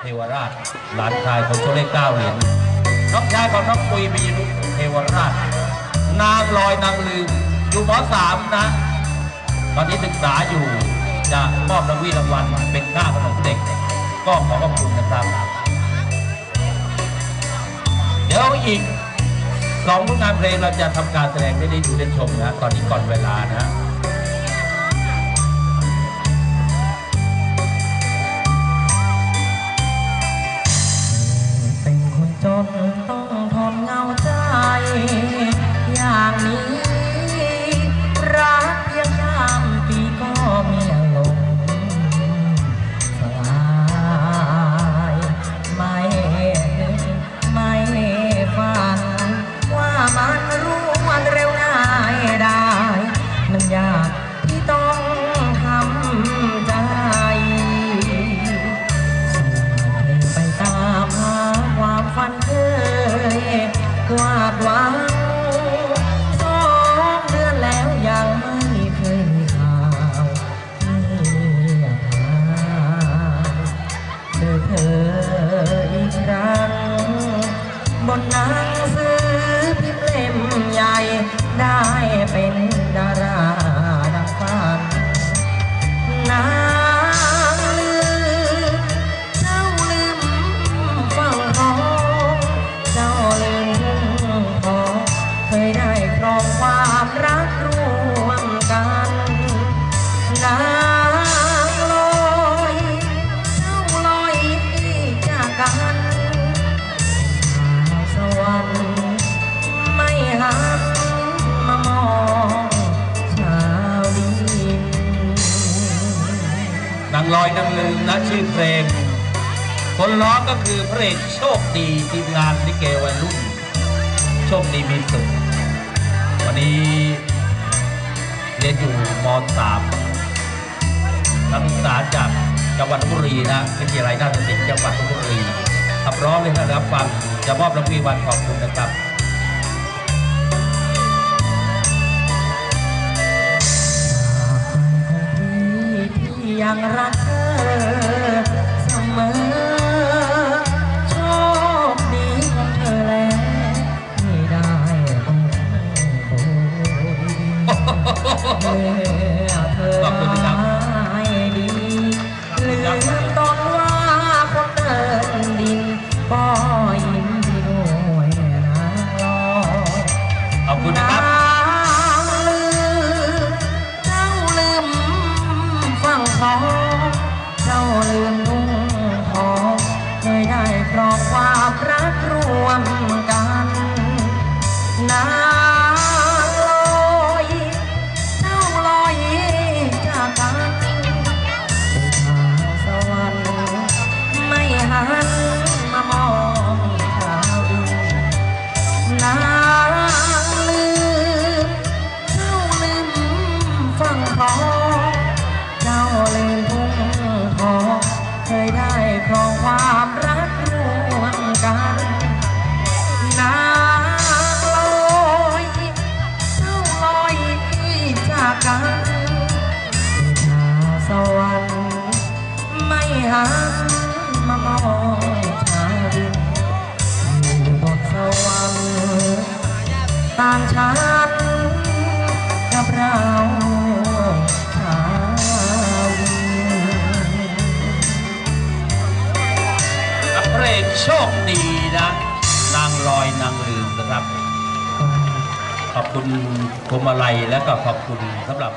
เทวราช หลานชายของโชเล่เก้าเหรียญน้องชายของน้องปุยมีนุเทวราช นางลอยนางลืมอยู่มสามนะ ตอนนี้ศึกษาอยู่จะมอบรางวีรางวัลเป็นค่าขนมเด็ก ก็ขอขอบคุณนะครับ เดี๋ยวอีกสองผลงานเพลงเราจะทำการแสดงให้ได้ดูได้ชมนะ ตอนนี้ก่อนเวลานะ คน วาดหวังสองเดือนแล้วยังไม่เคยมีข่าวนี่หาเจอเธออีกครั้ง บนหนังสือพิมพ์เล่มใหญ่ได้เป็นดาราางลอยนางลืมนะชื่อเพลง คนร้องก็คือพระเอกโชคดีทีมงานลิเกวัยรุ่น โชคดีมีสุขวันนี้เรียนอยู่ม .3 นักศึกษาจากจังหวัดบุรีนะวิทยาลัยนาฏศิลป์จังหวัดบุรีขับร้องเลยนะครับฟังจะมอบรางวัลขอบคุณนะครับ ที่ยั โชคดีนะ นางลอยนางลืมนะครับ ขอบคุณพวงมาลัยและก็ขอบคุณสำหรับ